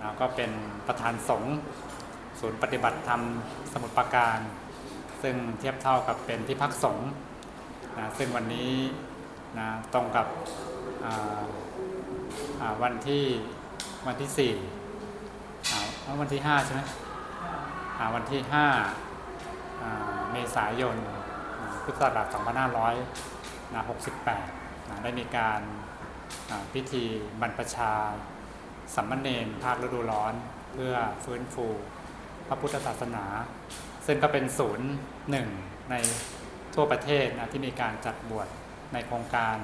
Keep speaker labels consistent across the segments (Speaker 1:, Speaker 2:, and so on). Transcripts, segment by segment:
Speaker 1: นะก็เป็นประธานสงฆ์ศูนย์ปฏิบัติธรรมสมุทรปราการ ซึ่งเทียบเท่ากับเป็นที่พักสงฆ์นะซึ่งวันนี้นะตรงกับวันที่วันที่สี่วันที่ห้าใช่ไหมวันที่ห้าเมษายนพุทธศักราช2568นะได้มีการพิธีบรรพชา สัมมเนนภาคฤดูร้อน เพื่อฟื้นฟู พระพุทธศาสนา ซึ่งก็เป็นศูนย์หนึ่งในทั่วประเทศนะที่มีการจัดบวชในโครงการ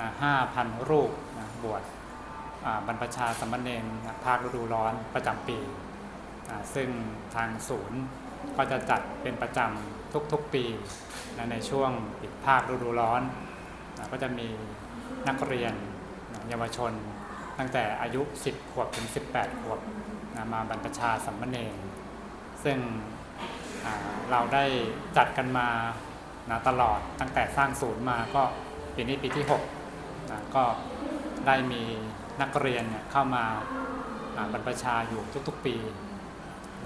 Speaker 1: นะ5,000 รูปนะบวชบรรพชาสัมมเนนะภาคฤดูร้อนประจำปีอ่าซึ่งทางศูนย์ก็จะจัดเป็นประจำทุกๆปีนะในช่วงปิดภาคฤดูร้อนนะก็จะมีนักเรียนนะเยาวชน ตั้งแต่อายุ 10 ขวบถึง 18 ขวบนะมาบรรพชาสัมมเนนซึ่งเราได้จัดกันมานะตลอดตั้งแต่สร้างศูนย์มาก็ปีนี้ปีที่6นะก็ได้มีนักเรียนเข้ามาบรรพชาอยู่ทุกๆปี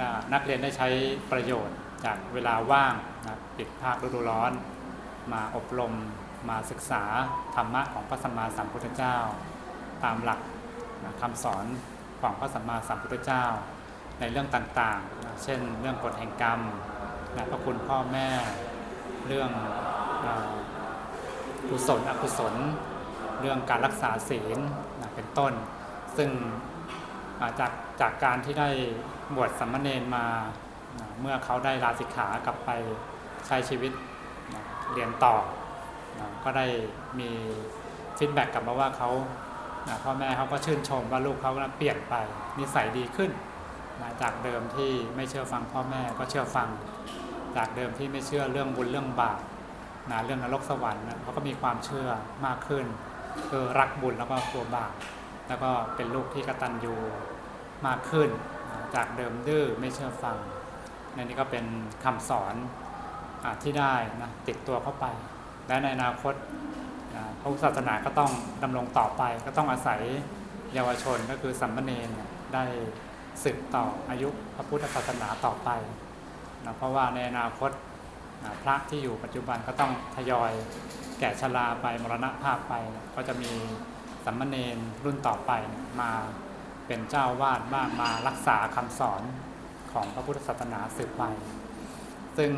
Speaker 1: นะนักเรียนได้ใช้ประโยชน์จากเวลาว่างนะปิดภาคฤดูร้อน มาอบรมมาศึกษาธรรมะของพระสัมมาสัมพุทธเจ้า ตามหลัก คำสอนของพระสัมมาสัมพุทธเจ้า ในเรื่องต่างๆ เช่น เรื่องกฎแห่งกรรมนะพระคุณพ่อแม่ เรื่องอากุศลอกุศล เรื่องการรักษาศีลนะเป็นต้น ซึ่งาจากจากการที่ได้บวชสัมมเนนมานะเมื่อเขาได้ลาสิกขากลับไปใช้ชีวิตนะเรียนต่อนะก็ได้มีฟีดแบ็กกลับมาว่าเขา นะพ่อแม่เขาก็ชื่นชมว่าลูกเขาเปลี่ยนไปนิสัยดีขึ้นนะจากเดิมที่ไม่เชื่อฟังพ่อแม่ก็เชื่อฟัง จากเดิมที่ไม่เชื่อเรื่องบุญเรื่องบาปนะเรื่องนรกสวรรค์นะเขาก็มีความเชื่อมากขึ้นคือรักบุญแล้วก็กลัวบาปแล้วก็เป็นลูกที่กตัญญูมากขึ้นนะจากเดิมดื้อไม่เชื่อฟังในนี้ก็เป็นคำสอนอที่ได้นะติดตัวเข้าไป และในอนาคต พระพุทธศาสนาก็ต้องดำรงต่อไป ก็ต้องอาศัยเยาวชนก็คือสัมมเนรเนี่ยได้สืบต่ออายุพระพุทธศาสนาต่อไปนะเพราะว่าในอนาคตนะพระที่อยู่ปัจจุบันก็ต้องทยอยแก่ชราไปมรณภาพไป ก็จะมีสัมมเนรรุ่นต่อไปมาเป็นเจ้าวาดบ้างมารักษาคำสอนของพระพุทธศาสนาสืบไป ซึ่ง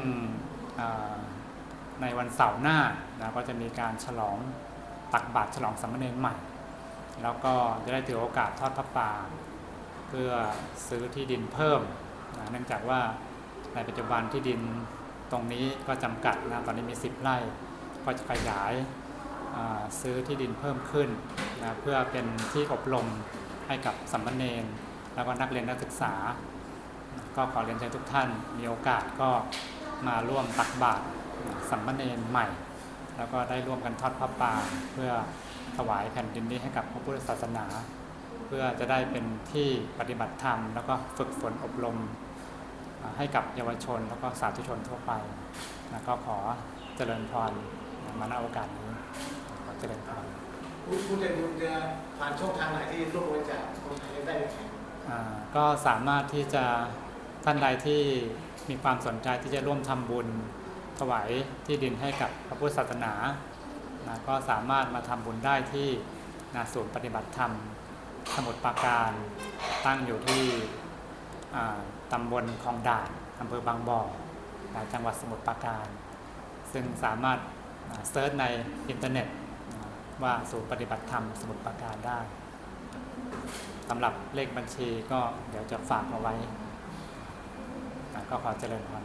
Speaker 1: ในวันเสาร์หน้านะก็จะมีการฉลองตักบาตรฉลองสัมมเนรใหม่ แล้วก็จะได้ถือโอกาสทอดพระป่า เพื่อซื้อที่ดินเพิ่มนะเนื่องจากว่าในปัจจุบันที่ดินตรงนี้ก็จำกัดนะตอนนี้มี 10 ไร่ก็จะขยายซื้อที่ดินเพิ่มขึ้นนะเพื่อเป็นที่อบรมให้กับสัมมเนรแล้วก็นักเรียนนักศึกษา ก็ขอเรียนเชิญทุกท่านมีโอกาสก็มาร่วมตักบาตร สัมมเนรใหม่ แล้วก็ได้ร่วมกันทอดพระป่าเพื่อถวายแผ่นดินนี้ให้กับพระพุทธศาสนา เพื่อจะได้เป็นที่ปฏิบัติธรรม แล้วก็ฝึกฝนอบรมอ่าให้กับเยาวชน แล้วก็สาธุชนทั่วไปนะก็ขอเจริญพรมาณโอกาสนี้ขอเจริญพร
Speaker 2: ผู้ผู้ใจบุญจะผ่านช่องทางไหนที่ร่วมบริจาคคนไทยได้ไหมครับ
Speaker 1: อ่าก็สามารถที่จะท่านใดที่มีความสนใจที่จะร่วมทำบุญ ถวายที่ดินให้กับพระพุทธศาสนานะก็สามารถมาทำบุญได้ที่นะศูนย์ปฏิบัติธรรม สมุทรปราการตั้งอยู่ที่อ่าตำบลคลองด่านอำเภอบางบ่อนะจังหวัดสมุทรปราการ ซึ่งสามารถเซิร์ชในอินเทอร์เน็ตว่าศูนย์ปฏิบัติธรรมสมุทรปราการได้สำหรับเลขบัญชีก็เดี๋ยวจะฝากเอาไว้ ก็ขอเจริญพร